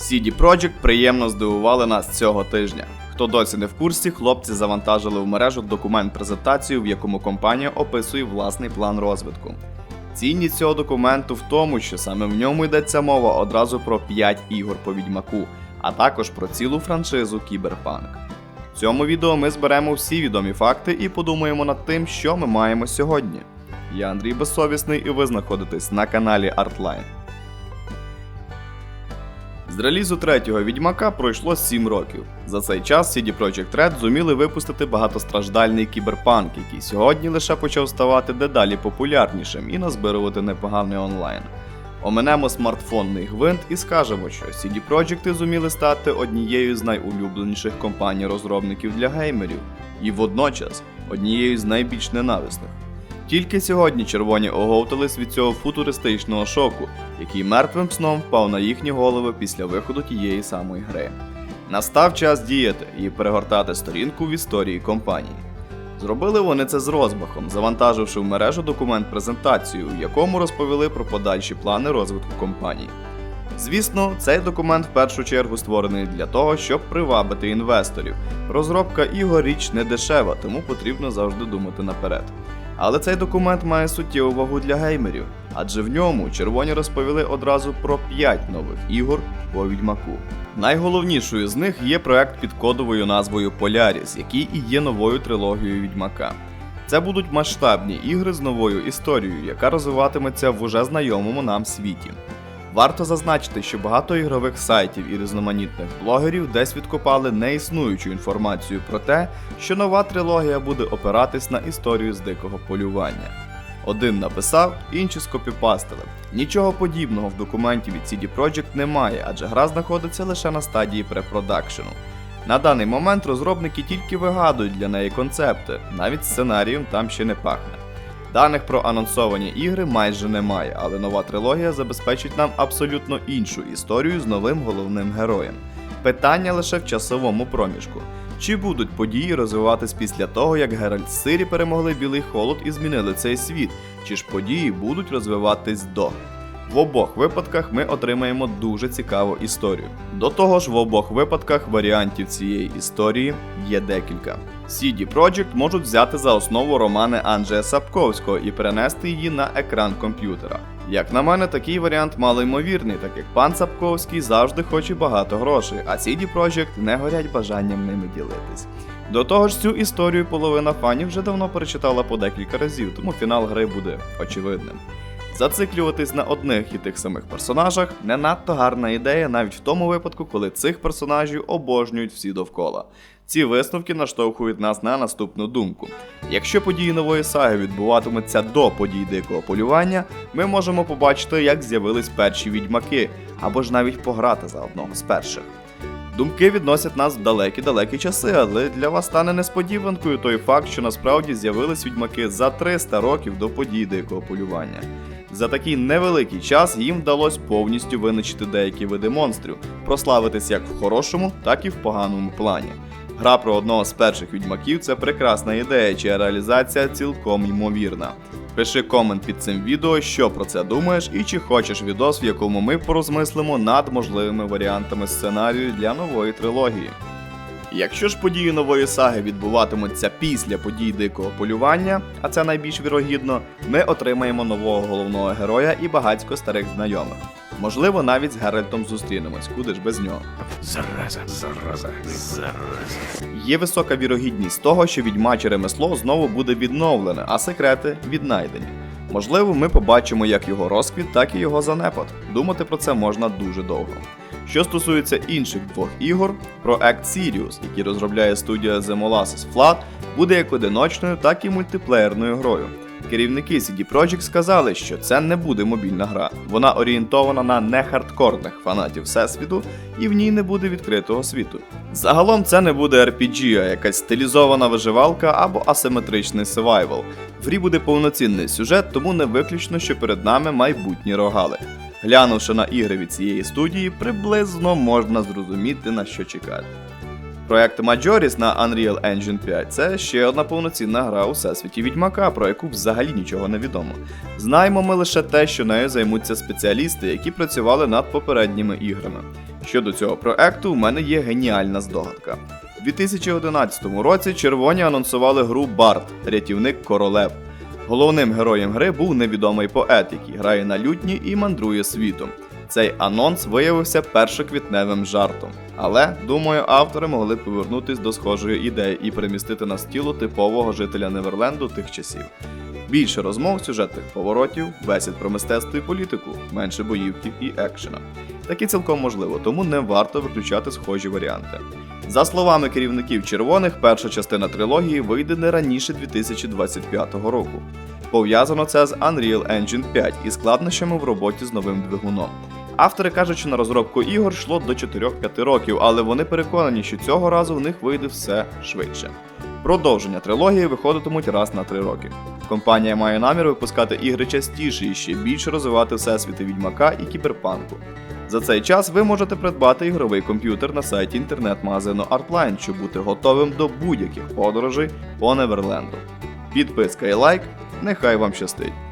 CD Projekt приємно здивували нас цього тижня. Хто досі не в курсі, хлопці завантажили в мережу документ-презентацію, в якому компанія описує власний план розвитку. Цінність цього документу в тому, що саме в ньому йдеться мова одразу про 5 ігор по відьмаку, а також про цілу франшизу Кіберпанк. В цьому відео ми зберемо всі відомі факти і подумаємо над тим, що ми маємо сьогодні. Я Андрій Безсовісний і ви знаходитесь на каналі Artline. З релізу третього відьмака пройшло 7 років. За цей час CD Projekt Red зуміли випустити багатостраждальний кіберпанк, який сьогодні лише почав ставати дедалі популярнішим і назбирувати непоганий онлайн. Оминемо смартфонний гвинт і скажемо, що CD Projekt зуміли стати однією з найулюбленіших компаній розробників для геймерів, і водночас однією з найбільш ненависних. Тільки сьогодні червоні оговтались від цього футуристичного шоку, який мертвим сном впав на їхні голови після виходу тієї самої гри. Настав час діяти і перегортати сторінку в історії компанії. Зробили вони це з розмахом, завантаживши в мережу документ-презентацію, в якому розповіли про подальші плани розвитку компанії. Звісно, цей документ в першу чергу створений для того, щоб привабити інвесторів. Розробка ігор річ не дешева, тому потрібно завжди думати наперед. Але цей документ має суттєву вагу для геймерів, адже в ньому червоні розповіли одразу про 5 нових ігор по відьмаку. Найголовнішою з них є проект під кодовою назвою Polaris, який і є новою трилогією відьмака. Це будуть масштабні ігри з новою історією, яка розвиватиметься в уже знайомому нам світі. Варто зазначити, що багато ігрових сайтів і різноманітних блогерів десь відкопали неіснуючу інформацію про те, що нова трилогія буде опиратись на історію з дикого полювання. Один написав, інші скопіпастили. Нічого подібного в документі від CD Projekt немає, адже гра знаходиться лише на стадії препродакшену. На даний момент розробники тільки вигадують для неї концепти, навіть сценарієм там ще не пахне. Даних про анонсовані ігри майже немає, але нова трилогія забезпечить нам абсолютно іншу історію з новим головним героєм. Питання лише в часовому проміжку. Чи будуть події розвиватись після того, як Геральт Сирі перемогли білий холод і змінили цей світ, чи ж події будуть розвиватись до? В обох випадках ми отримаємо дуже цікаву історію. До того ж, в обох випадках варіантів цієї історії є декілька. CD Projekt можуть взяти за основу романи Анджея Сапковського і перенести її на екран комп'ютера. Як на мене, такий варіант малоймовірний, так як пан Сапковський завжди хоче багато грошей, а CD Projekt не горять бажанням ними ділитись. До того ж, цю історію половина фанів вже давно перечитала по декілька разів, тому фінал гри буде очевидним. Зациклюватись на одних і тих самих персонажах не надто гарна ідея навіть в тому випадку, коли цих персонажів обожнюють всі довкола. Ці висновки наштовхують нас на наступну думку. Якщо події нової саги відбуватимуться до подій дикого полювання, ми можемо побачити, як з'явились перші відьмаки, або ж навіть пограти за одного з перших. Думки відносять нас в далекі-далекі часи, але для вас стане несподіванкою той факт, що насправді з'явились відьмаки за 300 років до подій дикого полювання. За такий невеликий час їм вдалося повністю винищити деякі види монстрів, прославитись як в хорошому, так і в поганому плані. Гра про одного з перших відьмаків це прекрасна ідея, чия реалізація цілком ймовірна. Пиши комент під цим відео, що про це думаєш, і чи хочеш відос, в якому ми порозмислимо над можливими варіантами сценарію для нової трилогії. Якщо ж події нової саги відбуватимуться після подій дикого полювання, а це найбільш вірогідно, ми отримаємо нового головного героя і багатько старих знайомих. Можливо, навіть з Геральтом зустрінемось, куди ж без нього. Зараза, зараза, зараза. Є висока вірогідність того, що відьмаче ремесло знову буде відновлене, а секрети віднайдені. Можливо, ми побачимо як його розквіт, так і його занепад. Думати про це можна дуже довго. Що стосується інших двох ігор, проект Sirius, який розробляє студія The Molasses Flood, буде як одиночною, так і мультиплеєрною грою. Керівники CD Projekt сказали, що це не буде мобільна гра. Вона орієнтована на нехардкорних фанатів всесвіту, і в ній не буде відкритого світу. Загалом це не буде RPG, а якась стилізована виживалка або асиметричний севайвал. В грі буде повноцінний сюжет, тому не виключно, що перед нами майбутні рогали. Глянувши на ігри від цієї студії, приблизно можна зрозуміти на що чекати. Проект Majoris на Unreal Engine 5 це ще одна повноцінна гра у всесвіті Відьмака, про яку взагалі нічого не відомо. Знаємо ми лише те, що нею займуться спеціалісти, які працювали над попередніми іграми. Щодо цього проекту, у мене є геніальна здогадка. У 2011 році червоні анонсували гру Барт рятівник королев. Головним героєм гри був невідомий поет, який грає на лютні і мандрує світом. Цей анонс виявився першоквітневим жартом. Але, думаю, автори могли повернутись до схожої ідеї і перемістити на стілу типового жителя Неверленду тих часів. Більше розмов, сюжетних поворотів, бесід про мистецтво і політику, менше боївків і екшена. Таке цілком можливо, тому не варто виключати схожі варіанти. За словами керівників червоних, перша частина трилогії вийде не раніше 2025 року. Пов'язано це з Unreal Engine 5 і складнощами в роботі з новим двигуном. Автори кажуть, що на розробку ігор йшло до 4-5 років, але вони переконані, що цього разу в них вийде все швидше. Продовження трилогії виходитимуть раз на три роки. Компанія має намір випускати ігри частіше і ще більше розвивати всесвіти відьмака і кіберпанку. За цей час ви можете придбати ігровий комп'ютер на сайті інтернет-магазину Artline, щоб бути готовим до будь-яких подорожей по Неверленду. Підписка і лайк, нехай вам щастить!